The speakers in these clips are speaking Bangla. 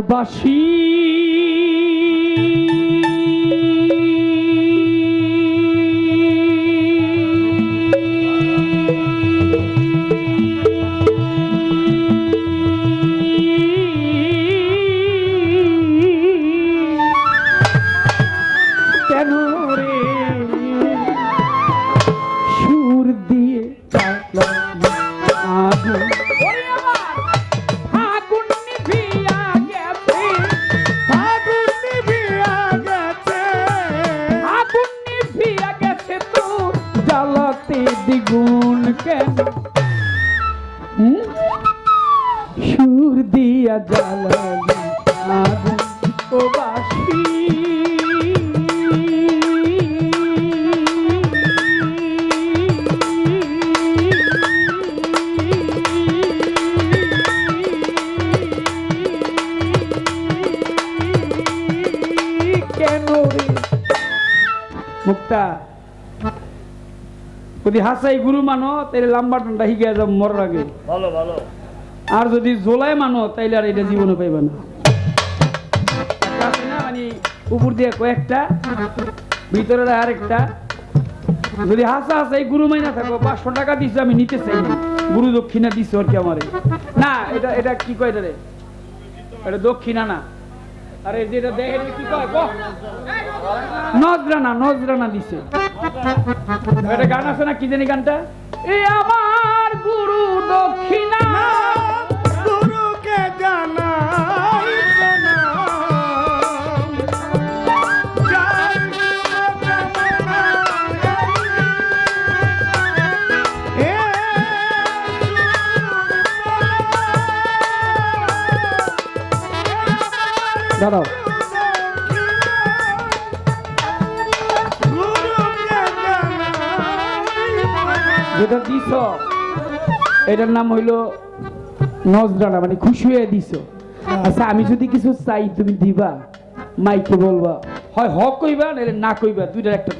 বাসি সুর দিয়া জ্বালালি আগুন ও বাসি। মুক্তা, যদি হাসাই গুরু মানো তাহলে লাম্বা টান্ডা হিগে যাব মরার আগে। ভালো ভালো। আর যদি জোলাই মানো, তাইলে আর এটা জীবনে পাইবে না। মানে উপর দিয়ে কয়েকটা ভিতরে আরেকটা। যদি হাসা হাসা এই গুরু মাইনা থাকো, পাঁচশো টাকা দিছো, আমি নিতে চাই না। গুরু দক্ষিণা দিছো আর কি আমারে। না, এটা এটা কি কয় এটা রে? এটা দক্ষিণা না। আরে যেটা দেখে কি কয়। নজরানা নজরানা দিছে। একটা গান আছে না, কি জানি গানটা? এ আমার গুরু দক্ষিণা গুরুকে জানাই। দাঁড়াও এটার নাম হইল নজরানা মানে খুশি হয়ে দিছ। আচ্ছা আমি যদি কিছু চাই তুমি দিবা? মাইকে বলবা। হয় হ কইবা নাহলে না কইবা দুইটার একটা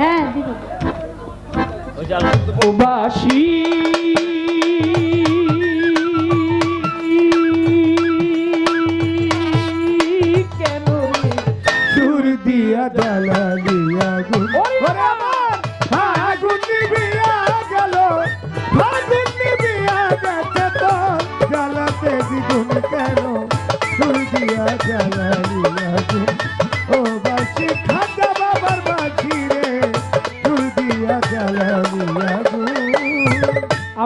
হ্যাঁ বাসি কেন? সুর দিয়া জ্বালালি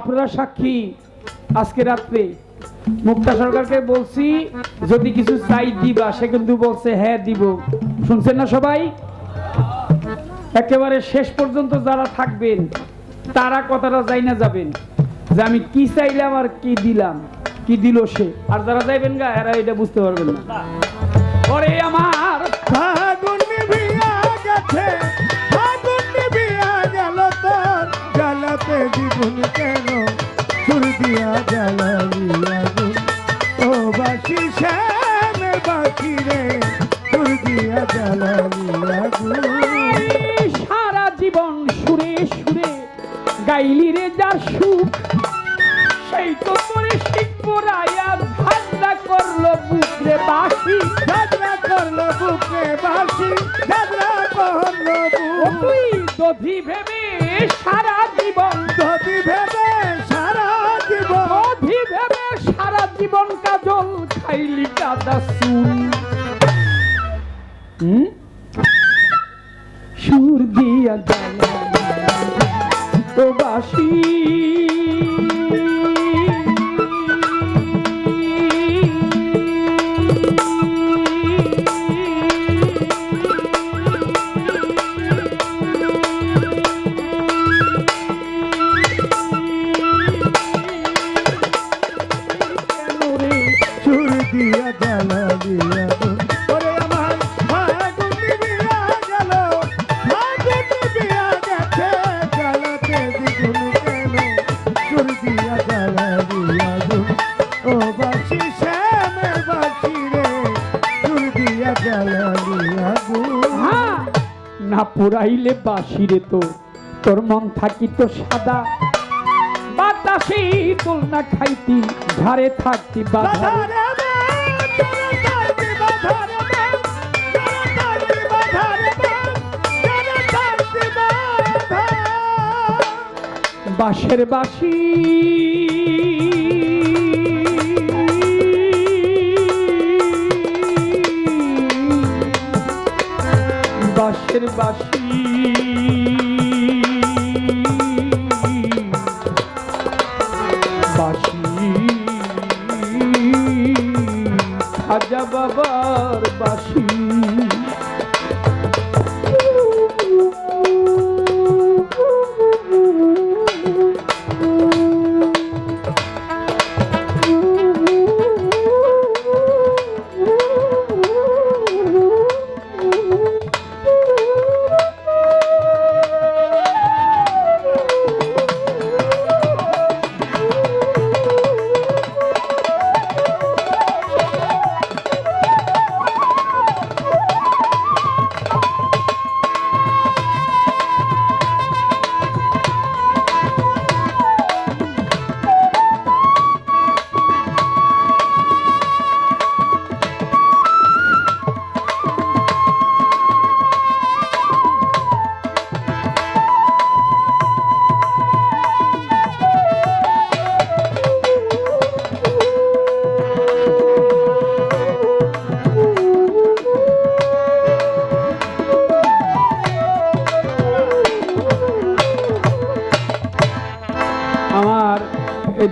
আপনারা সাক্ষী আজকে রাত্রে। মুক্তা সরকারকে বলছি, যদি কিছু চাই দিবা, সে কিন্তু বলছে হ্যাঁ দিব। শুনছেন না সবাই? একেবারে শেষ পর্যন্ত যারা থাকবেন, তারা কথাটা যাই না যাবেন যে আমি কি চাইলাম আর কি দিলাম, কি দিল সে। আর যারা যাইবেন গা, এরা এটা বুঝতে পারবেন না। আমার শিখপুরাইয়া ধান্দা করল বুকরে বাসি। ঝগড়া করল বুকে বাসি ঝগড়া করল বুক। তুই দধি ভেবে সারা জীবন যদি ভেবে সারা জীবন। দধি ভেবে সারা জীবন কাজল খাইলি কাদা সুন সুর দিয়া তো বাসি। না পুরাইলে বাসিরে তো। তোর মন থাকিত সাদা। বাতাস তুলনা খাইতি ঝাড়ে থাকতি বাধা। বাধারে মান, বাঁশের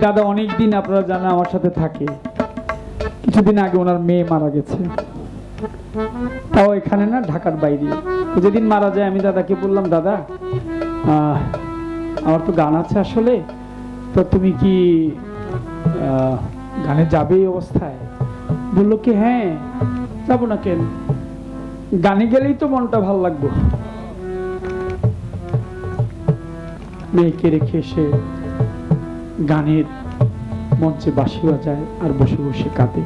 দাদা অনেক দিন আপনারা জানেন আমার সাথে থাকে। কিছুদিন আগে ওনার মেয়ে মারা গেছে। তাও এখানে না, ঢাকার বাইরে। যেদিন মারা যায়, আমি দাদাকে বললাম, দাদা আমার তো গান আছে আসলে। তো তুমি কি গানে যাবে এই অবস্থায়? বলল কি হ্যাঁ যাব না কেন? গানে গেলেই তো মনটা ভালো লাগবে। মেয়েকে রেখে এসে গানের মঞ্চে বাসি বাজায় আর বসে বসে কাঁদে।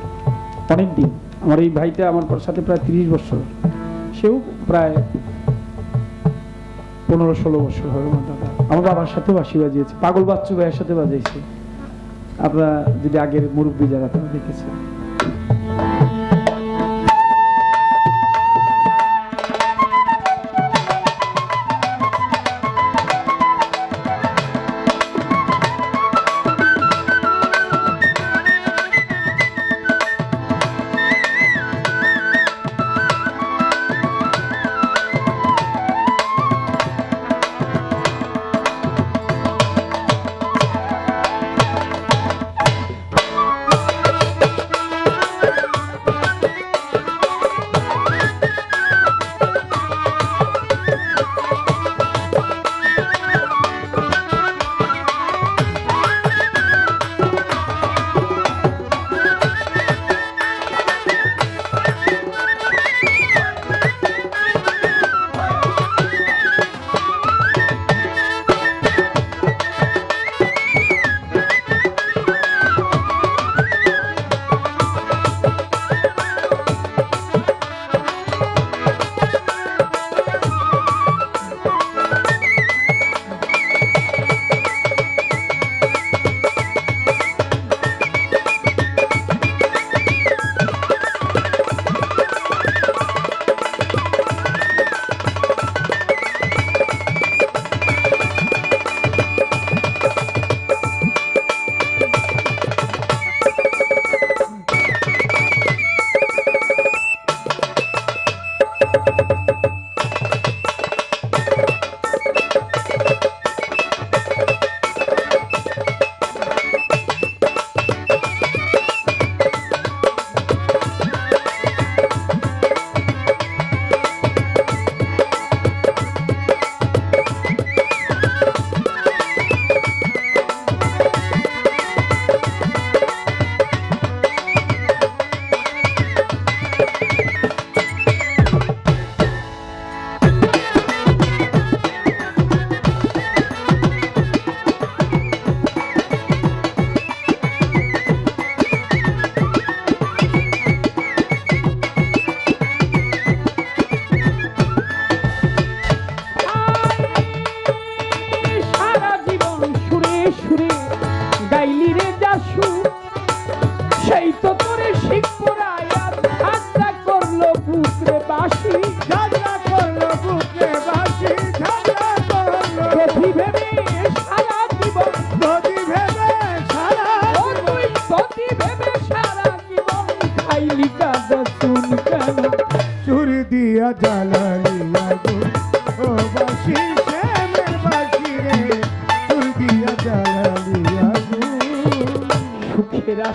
অনেক দিন। আমার এই ভাইটা আমার সাথে প্রায় তিরিশ বছর। সেও প্রায় পনেরো ষোলো বছর হবে আমার দাদা। আমার বাবার সাথে বাসি বাজিয়েছে। পাগল বাচ্চু ভাইয়ের সাথে বাজিয়েছে আপনারা যদি আগের মুরব্বী যারা তারা দেখেছে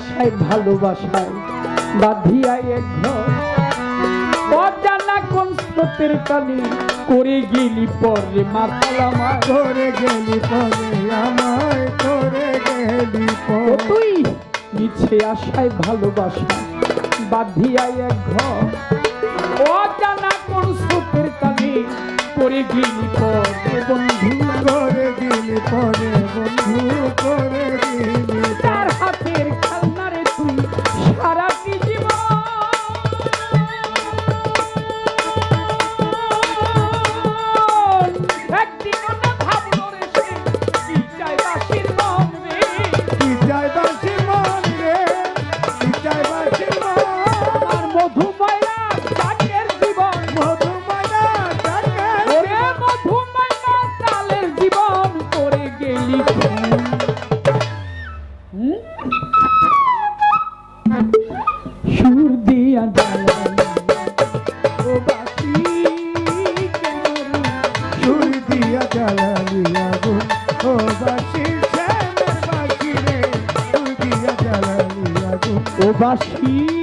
আশায় ভালোবাসায় বাঁধিয়া এক ঘর। অজানা কোন স্রোতের কানে করে গেলি পরে মাতাল আমার। করে গেলি পরে আমায় করে গেলি পরে। তুই মিছে আশায় ভালোবাসা বাঁধিয়া এক ঘর। অজানা কোন স্রোতের কানে করে গেলি পরে বন্ধু। করে দিলি পরে বন্ধু করে দিলি তার হাতের দিয়া জ্বালালি আগুন ও বাসি শ্যামের বাসি রে সুর দিয়া জ্বালালি আগুন ও বাসি